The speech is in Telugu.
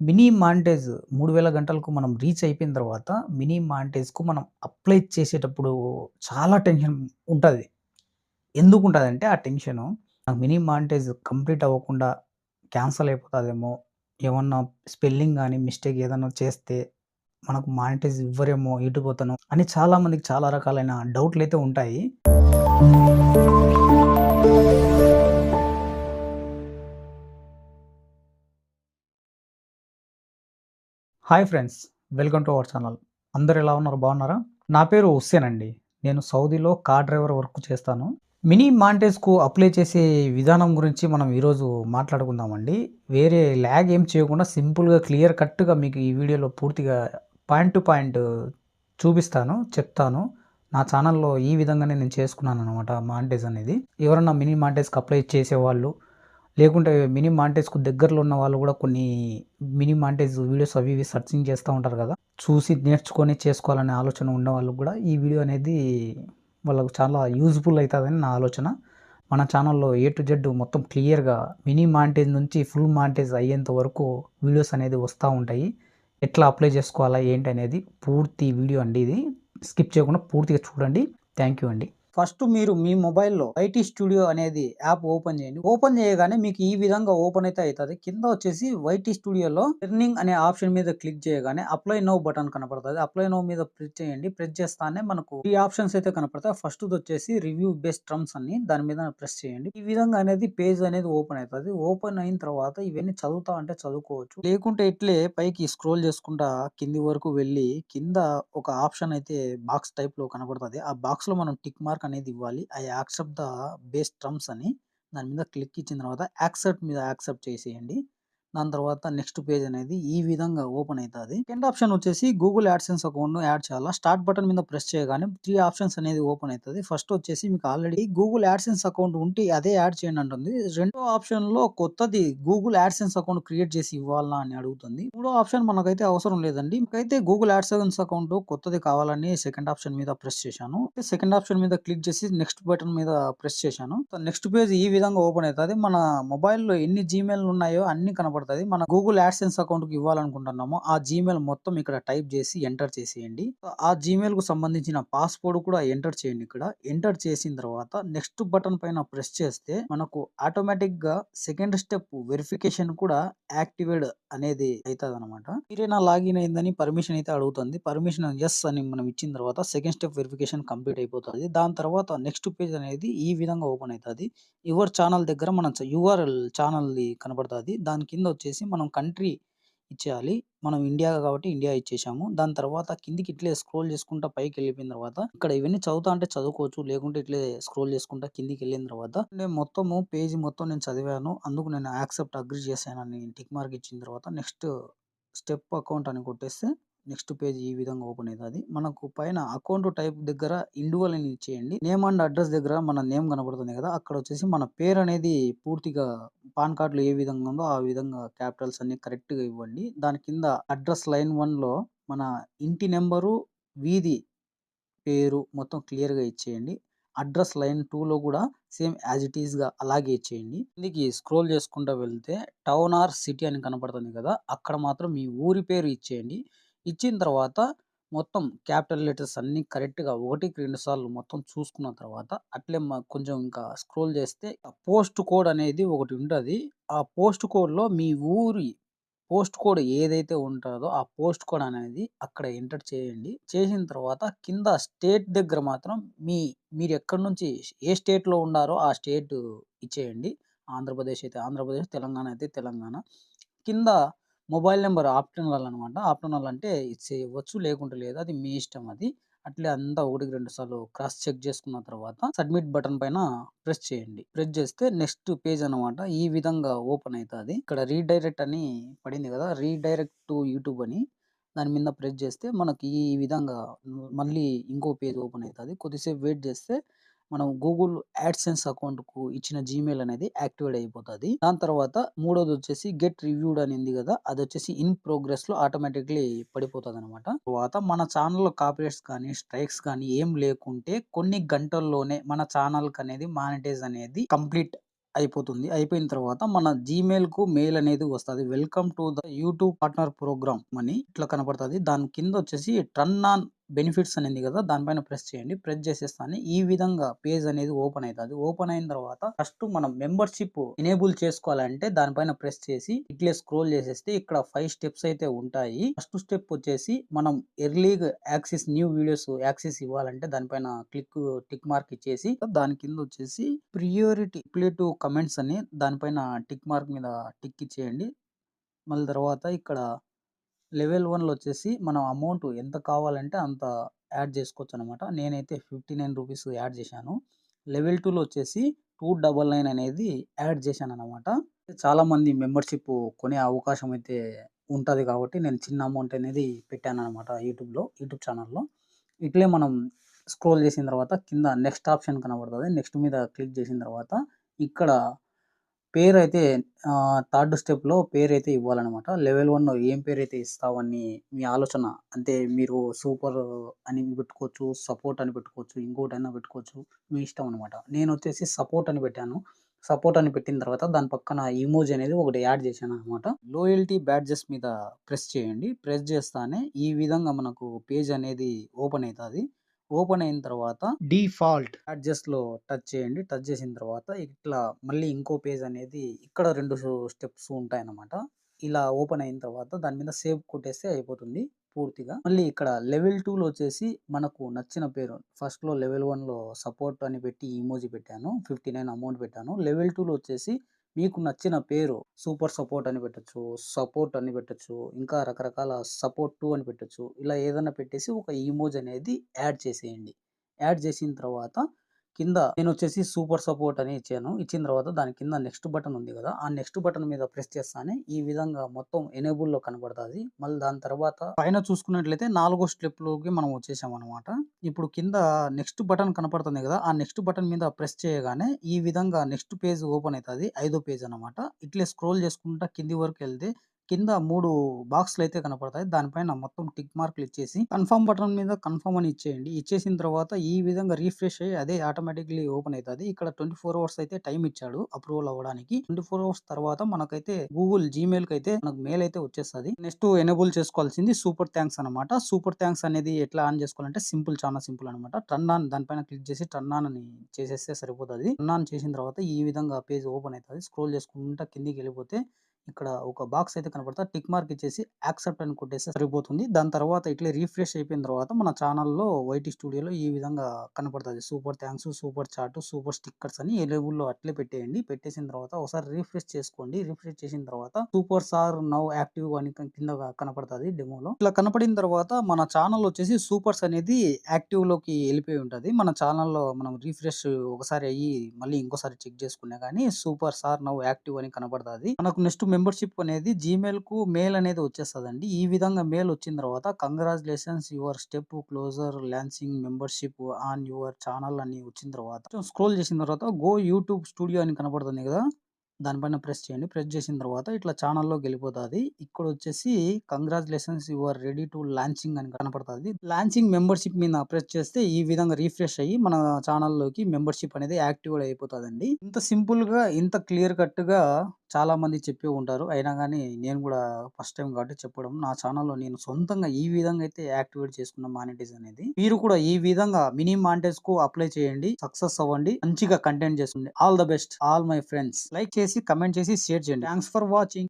మినీ మాంటేజ్ 3000 గంటలకు మనం రీచ్ అయిపోయిన తర్వాత మినీ మాంటేజ్‌కు మనం అప్లై చేసేటప్పుడు చాలా టెన్షన్ ఉంటుంది ఎందుకు ఉంటుందంటే ఆ టెన్షను నాకు మినీ మాంటేజ్ కంప్లీట్ అవ్వకుండా క్యాన్సల్ అయిపోతుందేమో ఏమన్నా స్పెల్లింగ్ కానీ మిస్టేక్ ఏదైనా చేస్తే మనకు మానిటైజ్ ఇవ్వరేమో, ఇటుపోతాను అని చాలామందికి చాలా రకాలైన డౌట్లు అయితే ఉంటాయి. Hi friends. Welcome to our channel. అందరు ఎలా ఉన్నారు? బాగున్నారా? నా పేరు హుస్సేన్ అండి. నేను సౌదీలో కార్ డ్రైవర్ వర్క్ చేస్తాను. మినీ మాంటేజ్‌కు అప్లై చేసే విధానం గురించి మనం ఈరోజు మాట్లాడుకుందామండి. వేరే ల్యాగ్ ఏం చేయకుండా సింపుల్‌గా క్లియర్ కట్‌గా మీకు ఈ వీడియోలో పూర్తిగా పాయింట్ టు పాయింట్ చూపిస్తాను, చెప్తాను. నా ఛానల్‌లో ఈ విధంగానే నేను చేసుకున్నాను అనమాట మాంటేజ్ అనేది. ఎవరన్నా మినీ మాంటేజ్‌కి అప్లై చేసేవాళ్ళు, లేకుంటే మినీ మాంటేజ్‌కు దగ్గరలో ఉన్న వాళ్ళు కూడా కొన్ని మినీ మాంటేజ్ వీడియోస్ అవి ఇవి సెర్చింగ్ చేస్తూ ఉంటారు కదా! చూసి నేర్చుకొని చేసుకోవాలనే ఆలోచన ఉన్న వాళ్ళకు కూడా ఈ వీడియో అనేది వాళ్ళకు చాలా యూజ్‌ఫుల్ అవుతుందని నా ఆలోచన. మన ఛానల్‌లో ఏ టు జెడ్ మొత్తం క్లియర్‌గా మినీ మాంటేజ్ నుంచి ఫుల్ మాంటేజ్ అయ్యేంత వరకు వీడియోస్ అనేది వస్తూ ఉంటాయి. ఎట్లా అప్లై చేసుకోవాలా ఏంటి అనేది పూర్తి వీడియో అండి ఇది. స్కిప్ చేయకుండా పూర్తిగా చూడండి. థ్యాంక్ యూ అండి. ఫస్ట్ మీరు మీ మొబైల్‌లో ఐటీ స్టూడియో అనేది యాప్ ఓపెన్ చేయండి. ఓపెన్ చేయగానే మీకు ఈ విధంగా ఓపెన్ అయితే అవుతుంది కింద వచ్చేసి వైటీ స్టూడియోలో ఎర్నింగ్ అనే ఆప్షన్ మీద క్లిక్ చేయగానే అప్లై నో బటన్ కనపడుతుంది అప్లై నో మీద ప్రెస్ చేయండి. ప్రెస్ చేస్తానే మనకు ఈ ఆప్షన్స్ అయితే కనపడతాయి. ఫస్ట్ వచ్చేసి రివ్యూ బేస్డ్ టర్మ్స్ అని దాని మీద ప్రెస్ చేయండి. ఈ విధంగా అనేది పేజ్ అనేది ఓపెన్ అవుతుంది ఓపెన్ అయిన తర్వాత ఇవన్నీ చదువుతా అంటే చదువుకోవచ్చు. లేకుంటే ఇట్లే పైకి స్క్రోల్ చేసుకుంటా కింది వరకు వెళ్ళి కింద ఒక ఆప్షన్ అయితే బాక్స్ టైప్లో కనపడుతుంది ఆ బాక్స్లో మనం టిక్ మార్క్ అనేది ఇవ్వాలి. I accept the base terms అని దాని మీద క్లిక్ ఇచ్చిన తర్వాత యాక్సెప్ట్ మీద యాక్సెప్ట్ చేసేయండి. దాని తర్వాత నెక్స్ట్ పేజ్ అనేది ఈ విధంగా ఓపెన్ అవుతుంది సెకండ్ ఆప్షన్ వచ్చేసి గూగుల్ యాడ్‌సెన్స్ అకౌంట్‌ను యాడ్ చేయాలా. స్టార్ట్ బటన్ మీద ప్రెస్ చేయగానే త్రీ ఆప్షన్స్ అనేది ఓపెన్ అవుతుంది ఫస్ట్ వచ్చేసి మీకు ఆల్రెడీ గూగుల్ యాడ్‌సెన్స్ అకౌంట్ ఉంటే అదే యాడ్ చేయండి అంటుంది. రెండో ఆప్షన్‌లో కొత్తది గూగుల్ యాడ్‌సెన్స్ అకౌంట్ క్రియేట్ చేసి ఇవ్వాలా అని అడుగుతుంది. మూడో ఆప్షన్ మనకైతే అవసరం లేదండి. మీకైతే గూగుల్ యాడ్‌సెన్స్ అకౌంట్ కొత్తది కావాలని సెకండ్ ఆప్షన్ మీద ప్రెస్ చేశాను. సెకండ్ ఆప్షన్ మీద క్లిక్ చేసి నెక్స్ట్ బటన్ మీద ప్రెస్ చేశాను. నెక్స్ట్ పేజ్ ఈ విధంగా ఓపెన్ అవుతుంది మన మొబైల్‌లో ఎన్ని జీమెయిల్ ఉన్నాయో అన్ని అన్నీ కనపడతాయి. మన గూగుల్ యాడ్‌సెన్స్ అకౌంట్‌కి ఇవ్వాలనుకుంటున్నామో ఆ జీమెయిల్ మొత్తం ఇక్కడ టైప్ చేసి ఎంటర్ చేసేయండి. ఆ జీమెయిల్‌కు సంబంధించిన పాస్‌వర్డ్ కూడా ఎంటర్ చేయండి ఇక్కడ. ఎంటర్ చేసిన తర్వాత నెక్స్ట్ బటన్ పైన ప్రెస్ చేస్తే మనకు ఆటోమేటిక్‌గా సెకండ్ స్టెప్ వెరిఫికేషన్ కూడా యాక్టివేట్ అనేది అవుతుంది అనమాట మీరైనా లాగిన్ అయిందని పర్మిషన్ అయితే అడుగుతుంది. పర్మిషన్ ఎస్ అని మనం ఇచ్చిన తర్వాత సెకండ్ స్టెప్ వెరిఫికేషన్ కంప్లీట్ అయిపోతుంది దాని తర్వాత నెక్స్ట్ పేజ్ అనేది ఈ విధంగా ఓపెన్ అవుతుంది యువర్ ఛానల్ దగ్గర మన యూఆర్ఎల్ ఛానల్ కనబడుతుంది దాని కింద వచ్చేసి మనం కంట్రీ ఇచ్చేయాలి. మనం ఇండియా కాబట్టి ఇండియా ఇచ్చేసాము. దాని తర్వాత కిందికి ఇట్లే స్క్రోల్ చేసుకుంటా పైకి వెళ్ళిపోయిన తర్వాత ఇక్కడ ఇవన్నీ చదువుతా అంటే చదువుకోవచ్చు. లేకుంటే ఇట్లే స్క్రోల్ చేసుకుంటా కిందికి వెళ్ళిన తర్వాత నేను మొత్తము పేజీ మొత్తం నేను చదివాను. అందుకు నేను యాక్సెప్ట్ అగ్రీ చేశానని టిక్ మార్క్ ఇచ్చిన తర్వాత నెక్స్ట్ స్టెప్ అకౌంట్ అని కొట్టేస్తే నెక్స్ట్ పేజ్ ఈ విధంగా ఓపెన్ అయితది. మనకు పైన అకౌంట్ టైప్ దగ్గర ఇండివిడ్యువల్ అని ఇచ్చేయండి. నేమ్ అండ్ అడ్రస్ దగ్గర మన నేమ్ కనబడుతుంది కదా! అక్కడ వచ్చేసి మన పేరు అనేది పూర్తిగా పాన్ కార్డులో ఏ విధంగా ఉందో ఆ విధంగా క్యాపిటల్స్ అన్నీ కరెక్ట్‌గా ఇవ్వండి. దాని కింద అడ్రస్ లైన్ వన్లో మన ఇంటి నెంబరు వీధి పేరు మొత్తం క్లియర్‌గా ఇచ్చేయండి. అడ్రస్ లైన్ టూలో కూడా సేమ్ యాజ్ ఇట్ ఈస్‌గా అలాగే ఇచ్చేయండి. ఇందుకి స్క్రోల్ చేసుకుంటూ వెళ్తే టౌన్ ఆర్ సిటీ అని కనపడుతుంది కదా! అక్కడ మాత్రం మీ ఊరి పేరు ఇచ్చేయండి. ఇచ్చిన తర్వాత మొత్తం క్యాపిటల్ లెటర్స్ అన్నీ కరెక్ట్‌గా ఒకటికి రెండు సార్లు మొత్తం చూసుకున్న తర్వాత అట్లే కొంచెం ఇంకా స్క్రోల్ చేస్తే పోస్ట్ కోడ్ అనేది ఒకటి ఉంటుంది ఆ పోస్ట్ కోడ్‌లో మీ ఊరి పోస్ట్ కోడ్ ఏదైతే ఉంటుందో ఆ పోస్ట్ కోడ్ అనేది అక్కడ ఎంటర్ చేయండి. చేసిన తర్వాత కింద స్టేట్ దగ్గర మాత్రం మీ మీరు ఎక్కడి నుంచి ఏ స్టేట్‌లో ఉండారో ఆ స్టేట్ ఇచ్చేయండి. ఆంధ్రప్రదేశ్ అయితే ఆంధ్రప్రదేశ్, తెలంగాణ అయితే తెలంగాణ. కింద మొబైల్ నెంబర్ ఆప్షనల్ అనమాట. ఆప్షనల్ అంటే ఇచ్చేయవచ్చు. లేకుంటే లేదు. అది మీ ఇష్టం అది. అట్లే అంతా ఒకటికి రెండు సార్లు క్రాస్ చెక్ చేసుకున్న తర్వాత సబ్మిట్ బటన్ పైన ప్రెస్ చేయండి. ప్రెస్ చేస్తే నెక్స్ట్ పేజ్ అనమాట. ఈ విధంగా ఓపెన్ అవుతుంది ఇక్కడ రీడైరెక్ట్ అని పడింది కదా! రీడైరెక్ట్ టు యూట్యూబ్ అని దాని మీద ప్రెస్ చేస్తే మనకి ఈ విధంగా మళ్ళీ ఇంకో పేజ్ ఓపెన్ అవుతుంది కొద్దిసేపు వెయిట్ చేస్తే మనం గూగుల్ యాడ్‌సెన్స్ అకౌంట్‌కు ఇచ్చిన జీమెయిల్ అనేది యాక్టివేట్ అయిపోతుంది దాని తర్వాత మూడోది వచ్చేసి గెట్ రివ్యూడ్ అని ఉంది కదా! అదొచ్చేసి ఇన్ ప్రోగ్రెస్‌లో ఆటోమేటిక్‌లీ పడిపోతుంది అనమాట తర్వాత మన ఛానెల్‌లో కాపీరేట్స్ కానీ, స్ట్రైక్స్ కానీ ఏం లేకుంటే కొన్ని గంటల్లోనే మన ఛానెల్‌కి అనేది మానిటైజ్ అనేది కంప్లీట్ అయిపోతుంది. అయిపోయిన తర్వాత మన జీమెయిల్‌కు మెయిల్ అనేది వస్తుంది welcome to the YouTube partner programme అని ఇట్లా కనపడుతుంది దాని కింద వచ్చేసి టర్న్ ఆన్ బెనిఫిట్స్ అనేది కదా దానిపైన ప్రెస్ చేయండి. ప్రెస్ చేసేస్తాను ఈ విధంగా పేజ్ అనేది ఓపెన్ అవుతుంది ఓపెన్ అయిన తర్వాత ఫస్ట్ మనం మెంబర్‌షిప్ ఎనేబుల్ చేసుకోవాలంటే దానిపైన ప్రెస్ చేసి ఇట్లే స్క్రోల్ చేసేస్తే ఇక్కడ ఫైవ్ స్టెప్స్ అయితే ఉంటాయి. ఫస్ట్ స్టెప్ వచ్చేసి మనం ఎర్లీ‌గా యాక్సెస్ న్యూ వీడియోస్ యాక్సెస్ ఇవ్వాలంటే దానిపైన క్లిక్ టిక్ మార్క్ ఇచ్చేసి దాని కింద వచ్చేసి ప్రియోరిటీ టు కమెంట్స్ అని దానిపైన టిక్ మార్క్ మీద టిక్ ఇచ్చేయండి. మళ్ళీ తర్వాత ఇక్కడ లెవెల్ వన్లో వచ్చేసి మనం అమౌంట్ ఎంత కావాలంటే అంత యాడ్ చేసుకోవచ్చు అనమాట నేనైతే ఫిఫ్టీ నైన్ రూపీస్ యాడ్ చేశాను. లెవెల్ టూలో వచ్చేసి 299 అనేది యాడ్ చేశాను అనమాట చాలామంది మెంబర్‌షిప్ కొనే అవకాశం అయితే ఉంటుంది కాబట్టి నేను చిన్న అమౌంట్ అనేది పెట్టాననమాట యూట్యూబ్‌లో యూట్యూబ్ ఛానల్లో. ఇట్లే మనం స్క్రోల్ చేసిన తర్వాత కింద నెక్స్ట్ ఆప్షన్ కనబడుతుంది. నెక్స్ట్ మీద క్లిక్ చేసిన తర్వాత ఇక్కడ పేరు అయితే థర్డ్ స్టెప్‌లో పేరు అయితే ఇవ్వాలనమాట. లెవెల్ వన్ ఏం పేరు అయితే ఇస్తావని మీ ఆలోచన అంటే మీరు సూపర్ అని పెట్టుకోవచ్చు. సపోర్ట్ అని పెట్టుకోవచ్చు. ఇంకోటైనా పెట్టుకోవచ్చు. మీ ఇష్టం అనమాట. నేను వచ్చేసి సపోర్ట్ అని పెట్టాను. సపోర్ట్ అని పెట్టిన తర్వాత దాని పక్కన ఇమోజ్ అనేది ఒకటి యాడ్ చేశాననమాట. లోయల్టీ బ్యాడ్జెస్ మీద ప్రెస్ చేయండి. ప్రెస్ చేస్తానే ఈ విధంగా మనకు పేజ్ అనేది ఓపెన్ అవుతుంది ఓపెన్ అయిన తర్వాత డిఫాల్ట్ బ్యాడ్జెస్‌లో టచ్ చేయండి. టచ్ చేసిన తర్వాత ఇట్లా మళ్ళీ ఇంకో పేజ్ అనేది ఇక్కడ 2 స్టెప్స్ ఉంటాయన్నమాట. ఇలా ఓపెన్ అయిన తర్వాత దాని మీద సేవ్ కొట్టేస్తే అయిపోతుంది పూర్తిగా. మళ్ళీ ఇక్కడ లెవెల్ 2లో వచ్చేసి మనకు నచ్చిన పేరు ఫస్ట్‌లో లెవెల్ 1లో సపోర్ట్ అని పెట్టి ఇమోజి పెట్టాను. 59 అమౌంట్ పెట్టాను. లెవెల్ 2లో వచ్చేసి మీకు నచ్చిన పేరు సూపర్ సపోర్ట్ అని పెట్టొచ్చు. సపోర్ట్ అని పెట్టొచ్చు. ఇంకా రకరకాల సపోర్ట్ 2 అని పెట్టచ్చు ఇలా ఏదన్నా పెట్టేసి ఒక ఈమోజ్ అనేది యాడ్ చేసేయండి. యాడ్ చేసిన తర్వాత కింద నేను వచ్చేసి సూపర్ సపోర్ట్ అని ఇచ్చాను. ఇచ్చిన తర్వాత దాని కింద నెక్స్ట్ బటన్ ఉంది కదా ఆ నెక్స్ట్ బటన్ మీద ప్రెస్ చేస్తానే ఈ విధంగా మొత్తం ఎనేబుల్‌లో కనబడుతుంది మళ్ళీ దాని తర్వాత పైన చూసుకున్నట్లయితే నాలుగో స్టెప్‌లోకి మనం వచ్చేసామనమాట. ఇప్పుడు కింద నెక్స్ట్ బటన్ కనపడుతుంది కదా ఆ నెక్స్ట్ బటన్ మీద ప్రెస్ చేయగానే ఈ విధంగా నెక్స్ట్ పేజ్ ఓపెన్ అవుతుంది ఐదో పేజ్ అనమాట. ఇట్లే స్క్రోల్ చేసుకుంటా కింది వరకు వెళ్తే కింద మూడు బాక్స్లు అయితే కనపడతాయి. దానిపైన మొత్తం టిక్ మార్కులు ఇచ్చేసి కన్ఫర్మ్ బటన్ మీద కన్ఫర్మ్ అని ఇచ్చేయండి. ఇచ్చేసిన తర్వాత ఈ విధంగా రీఫ్రెష్ అయ్యి అదే ఆటోమేటిక్‌లీ ఓపెన్ అయితది. ఇక్కడ 24 అవర్స్ అయితే టైం ఇచ్చాడు అప్రూవల్ అవ్వడానికి. 24 అవర్స్ తర్వాత మనకైతే గూగుల్ జీమెయిల్‌కైతే మనకు మెయిల్ అయితే వచ్చేస్తది. నెక్స్ట్ ఎనేబుల్ చేసుకోవాల్సింది సూపర్ థ్యాంక్స్ అనమాట. సూపర్ థ్యాంక్స్ అనేది ఎట్లా ఆన్ చేసుకోవాలంటే సింపుల్ చానా సింపుల్ అనమాట. టర్న్ ఆన్ దానిపైన క్లిక్ చేసి టర్న్ ఆన్ అని చేసేస్తే సరిపోతుంది టర్న్ ఆన్ చేసిన తర్వాత ఈ విధంగా పేజ్ ఓపెన్ అవుతుంది స్క్రోల్ చేసుకుంటా కిందికెళ్ళిపోతే ఇక్కడ ఒక బాక్స్ అయితే కనపడతా టిక్ మార్క్ ఇచ్చేసి యాక్సెప్ట్ అని కొట్టేస్తే సరిపోతుంది. దాని తర్వాత ఇట్లే రీఫ్రెష్ అయిపోయిన తర్వాత మన ఛానల్లో వైటీ స్టూడియోలో ఈ విధంగా కనపడుతుంది super thanks super chat, super stickers అని ఎనేబుల్‌లో అట్లే పెట్టేయండి. పెట్టేసిన తర్వాత ఒకసారి రీఫ్రెష్ చేసుకోండి. రీఫ్రెష్ చేసిన తర్వాత సూపర్ సార్ నౌ యాక్టివ్ అని కింద కనపడుతుంది డెమోలో. ఇట్లా కనపడిన తర్వాత మన ఛానల్ వచ్చేసి సూపర్స్ అనేది యాక్టివ్లోకి వెళ్ళిపోయి ఉంటది. మన ఛానల్లో మనం రిఫ్రెష్ ఒకసారి అయ్యి మళ్ళీ ఇంకోసారి చెక్ చేసుకున్నా కానీ సూపర్ సార్ నౌ యాక్టివ్ అని కనపడుతుంది మనకు నెక్స్ట్ మెంబర్‌షిప్ అనేది జీమెయిల్‌కు మెయిల్ అనేది వచ్చేస్తుందండి ఈ విధంగా మెయిల్ వచ్చిన తర్వాత congratulations your step closer launching membership on your channel అని వచ్చిన తర్వాత స్క్రోల్ చేసిన తర్వాత గో యూట్యూబ్ స్టూడియో అని కనపడుతుంది కదా దానిపైన ప్రెస్ చేయండి. ప్రెస్ చేసిన తర్వాత ఇట్లా ఛానెల్‌లోకి ఎళ్ళిపోతది. ఇక్కడ వచ్చేసి congratulations your ready to launching అని కనపడుతుంది లాంచింగ్ మెంబర్‌షిప్ మీద ప్రెస్ చేస్తే ఈ విధంగా రీఫ్రెష్ అయ్యి మన ఛానల్లోకి మెంబర్‌షిప్ అనేది యాక్టివేట్ అయిపోతుందండి ఇంత సింపుల్‌గా ఇంత క్లియర్ కట్‌గా చాలామంది చెప్పి ఉంటారు. అయినా కానీ నేను కూడా ఫస్ట్ టైం కాబట్టి చెప్పడం. నా ఛానల్లో నేను సొంతంగా ఈ విధంగా అయితే యాక్టివేట్ చేసుకున్న మానిటైజ్ అనేది. మీరు కూడా ఈ విధంగా మినీ మానిటైజ్‌కు అప్లై చేయండి. సక్సెస్ అవ్వండి. మంచిగా కంటెంట్ చేసుకోండి. All the best all my friends. Like చేసి, కమెంట్ చేసి, షేర్ చేయండి. Thanks for watching.